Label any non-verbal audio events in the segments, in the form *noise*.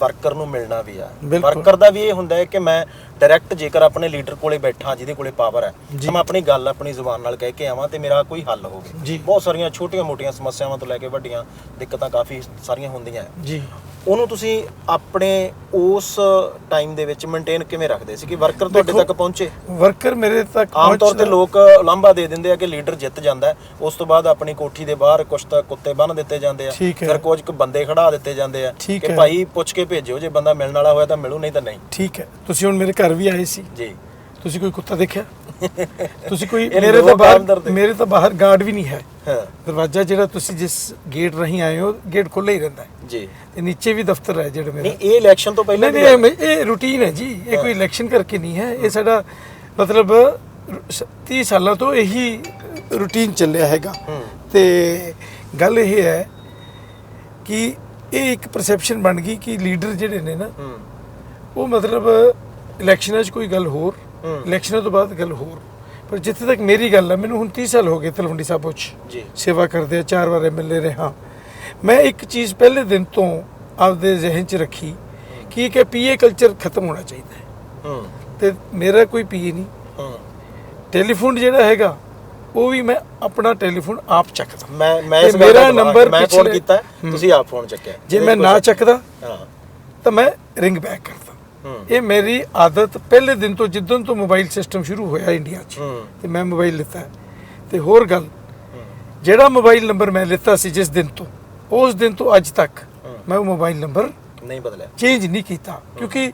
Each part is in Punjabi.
ਵਰਕਰ ਨੂੰ ਮਿਲਣਾ ਵੀ ਆ। ਵਰਕਰ ਦਾ ਵੀ ਇਹ ਹੁੰਦਾ ਹੈ ਕਿ ਮੈਂ ਡਾਇਰੈਕਟ ਜੇਕਰ ਆਪਣੇ ਲੀਡਰ ਕੋਲੇ ਬੈਠਾ ਜਿਹਦੇ ਕੋਲੇ ਪਾਵਰ ਹੈ ਮੈਂ ਆਪਣੀ ਗੱਲ ਆਪਣੀ ਜ਼ੁਬਾਨ ਨਾਲ ਕਹਿ ਕੇ ਆਵਾਂ ਤੇ ਮੇਰਾ ਕੋਈ ਹੱਲ ਹੋਵੇ। ਬਹੁਤ ਸਾਰੀਆਂ ਛੋਟੀਆਂ-ਮੋਟੀਆਂ ਸਮੱਸਿਆਵਾਂ ਤੋਂ ਲੈ ਕੇ ਵੱਡੀਆਂ ਦਿੱਕਤਾਂ ਕਾਫੀ ਸਾਰੀਆਂ ਹੁੰਦੀਆਂ ਹੈ। ਜੀ। ਉਹਨੂੰ ਤੁਸੀਂ ਆਪਣੇ ਉਸ ਟਾਈਮ ਦੇ ਵਿੱਚ ਮੇਨਟੇਨ ਕਿਵੇਂ ਰੱਖਦੇ ਸੀ ਕਿ ਵਰਕਰ ਤੁਹਾਡੇ ਦੇਖੋ, ਤੱਕ ਪਹੁੰਚੇ? ਵਰਕਰ ਮੇਰੇ ਤੱਕ ਆਮ ਤੌਰ ਤੇ ਲੋਕ ਲਾਂਭਾ ਦੇ ਦਿੰਦੇ ਆ ਕਿ ਲੀਡਰ ਜਿੱਤ ਜਾਂਦਾ ਹੈ। ਉਸ ਤੋਂ ਬਾਅਦ ਆਪਣੀ ਕੋਠੀ ਦੇ ਬਾਹਰ ਕੁਛ ਤਾਂ ਕੁੱਤੇ ਬੰਨ ਦਿੱਤੇ ਜਾਂਦੇ ਆ। ਠੀਕ ਹੈ। ਫਿਰ ਕੁਝ ਕੁ ਬੰਦੇ ਖੜਾ ਦਿੱਤੇ ਜਾਂਦੇ ਆ ਠੀਕ ਕਿ ਹੈ। ਭਾਈ ਪੁੱਛ ਕੇ ਭੇਜਿਓ ਜੇ ਬੰਦਾ ਮਿਲਣ ਵਾਲਾ ਹੋਇਆ ਤਾਂ ਮਿਲੂ ਨਹੀਂ ਤਾਂ ਨਹੀਂ। ਠੀਕ ਹੈ। ਤੁਸੀਂ ਹੁਣ ਮੇਰੇ ਘਰ ਵੀ ਆਏ ਸੀ। ਜੀ। ਤੁਸੀਂ ਕੋਈ ਕੁੱਤਾ ਦੇਖਿਆ? *laughs* ਤੁਸੀਂ ਕੋਈ ਮੇਰੇ ਤਾਂ ਲੋਕ ਬਾਹਰ ਦੇ। ਮੇਰੇ ਤਾਂ ਬਾਹਰ ਗਾਰਡ ਵੀ ਨਹੀਂ ਹੈ। ਹਾਂ। ਦਰਵਾਜ਼ਾ ਜਿਹੜਾ ਤੁਸੀਂ ਜਿਸ ਗੇਟ ਰਹੀ ਆਏ ਹੋ ਗੇਟ ਖੁੱਲ੍ਹਾ ਹੀ ਰਹਿੰਦਾ ਹੈ। ਜੀ। ਤੇ ਨੀਚੇ ਵੀ ਦਫ਼ਤਰ ਹੈ ਜਿਹੜਾ ਮੇਰਾ। ਨਹੀਂ ਇਹ ਇਲੈਕਸ਼ਨ ਤੋਂ ਪਹਿਲਾਂ ਨਹੀਂ ਨਹੀਂ ਇਹ- ਰੂਟੀਨ ਹੈ ਜੀ। ਇਹ ਕੋਈ ਇਲੈਕਸ਼ਨ ਕਰਕੇ ਨਹੀਂ ਹੈ। ਇਹ ਸਾਡਾ ਮਤਲਬ 30 ਸਾਲਾਂ ਤੋਂ ਇਹੀ ਰੂਟੀਨ ਚੱਲਿਆ ਹੈਗਾ। ਤੇ ਗੱਲ ਇਹ ਹੈ ਕਿ ਇਹ ਇੱਕ ਪਰਸੈਪਸ਼ਨ ਬਣ ਗਈ ਕਿ ਲੀਡਰ ਜਿਹੜੇ ਨੇ ਨਾ ਉਹ ਮਤਲਬ ਇਲੈਕਸ਼ਨਾਂ 'ਚ ਕੋਈ ਗੱਲ ਹੋਰ। ਇਲੈਕਸ਼ਨਾਂ ਤੋਂ ਬਾਅਦ ਗੱਲ ਹੋਰ। ਪਰ ਜਿੱਥੇ ਤੱਕ ਮੇਰੀ ਗੱਲ ਹੈ ਮੈਨੂੰ ਹੁਣ 30 ਸਾਲ ਹੋ ਗਏ ਤਲਵੰਡੀ ਸਾਬੋ 'ਚ ਜੀ। ਸੇਵਾ ਕਰਦੇ ਆ ਚਾਰ ਵਾਰ ਐਮਐਲਏ ਰਿਹਾ। ਮੈਂ ਇੱਕ ਚੀਜ਼ ਪਹਿਲੇ ਦਿਨ ਤੋਂ ਆਪਦੇ ਜ਼ਿਹਨ 'ਚ ਰੱਖੀ ਕਿ ਕਿ ਪੀਏ ਕਲਚਰ ਖਤਮ ਹੋਣਾ ਚਾਹੀਦਾ ਹੈ। ਹੂੰ। ਤੇ ਮੇਰਾ ਕੋਈ ਪੀਏ ਨਹੀਂ। ਹੂੰ। ਟੈਲੀਫੋਨ ਜਿਹੜਾ ਹੈਗਾ ਉਹ ਵੀ ਮੈਂ ਆਪਣਾ ਟੈਲੀਫੋਨ ਆਪ ਚੱਕਦਾ। ਮੈਂ ਮੈਂ ਇਸ ਗੱਲ ਮੇਰਾ ਦਾ ਕਿ ਮੈਂ ਫੋਨ ਕੀਤਾ ਤੁਸੀਂ ਆਪ ਫੋਨ ਚੱਕਿਆ। ਜੇ ਮੈਂ ਨਾ ਚੱਕਦਾ ਹਾਂ। ਤਾਂ ਮੈਂ ਰਿੰਗ ਬੈਕ ਕਰਦਾ। ਹੂੰ। ਇਹ ਮੇਰੀ ਆਦਤ ਪਹਿਲੇ ਦਿਨ ਤੋਂ ਜਿੱਦਣ ਤੋਂ ਮੋਬਾਈਲ ਸਿਸਟਮ ਸ਼ੁਰੂ ਹੋਇਆ ਇੰਡੀਆ 'ਚ ਹੂੰ। ਤੇ ਮੈਂ ਮੋਬਾਈਲ ਲਿੱਤਾ। ਹੈ। ਤੇ ਹੋਰ ਗੱਲ ਜਿਹੜਾ ਮੋਬਾਈਲ ਨੰਬਰ ਮੈਂ ਲਿੱਤਾ ਸੀ ਜਿਸ ਦਿਨ ਤੋਂ ਉਸ ਦਿਨ ਤੋਂ ਅੱਜ ਤੱਕ। ਮੈਂ ਉਹ ਮੋਬਾਈਲ ਨੰਬਰ ਨਹੀਂ ਬਦਲਿਆ। ਚੇਂਜ ਨਹੀਂ ਕੀਤਾ। ਕਿਉਂਕਿ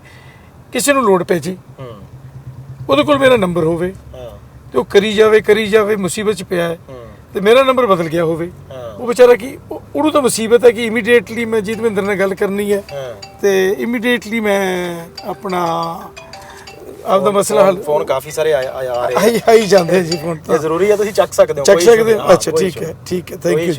ਕਿਸੇ ਨੂੰ ਲੋੜ ਪੈ ਜੇ। ਉਹਦੇ ਕੋਲ ਮੇਰਾ ਨੰਬਰ ਹੋਵੇ। ਹਾਂ। ਤੇ ਉਹ ਕਰੀ ਜਾਵੇ ਕਰੀ ਜਾਵੇ ਮੁਸੀਬਤ 'ਚ ਪਿਆ ਹੈ। ਤੇ ਮੇਰਾ ਨੰਬਰ ਬਦਲ ਗਿਆ ਹੋਵੇ। ਉਹ ਵਿਚਾਰਾ ਕੀ ਉਹ- ਉਹਨੂੰ ਤਾਂ ਮੁਸੀਬਤ ਹੈ ਕਿ ਇਮੀਡੀਏਟਲੀ ਮੈਂ ਜੀਤਵਿੰਦਰ ਨਾਲ ਗੱਲ ਕਰਨੀ ਹੈ। ਤੇ ਇਮੀਡੀਏਟਲੀ ਮੈਂ ਆਪਣਾ ਆਪਦਾ ਮਸਲਾ ਹੱਲ ਫੋਨ ਕਾਫੀ ਸਾਰੇ ਆ ਆ- ਰਹੇ। ਆਈ ਆਈ ਜਾਂਦੇ ਜੀ ਫੋਨ ਤਾਂ। ਜ਼ਰੂਰੀ ਹੈ ਤੁਸੀਂ ਚੱਕ ਸਕਦੇ ਹੋ ਚੱਕ ਸਕਦੇ ਅੱਛਾ ਠੀਕ ਹੈ। ਠੀਕ ਹੈ। Thank you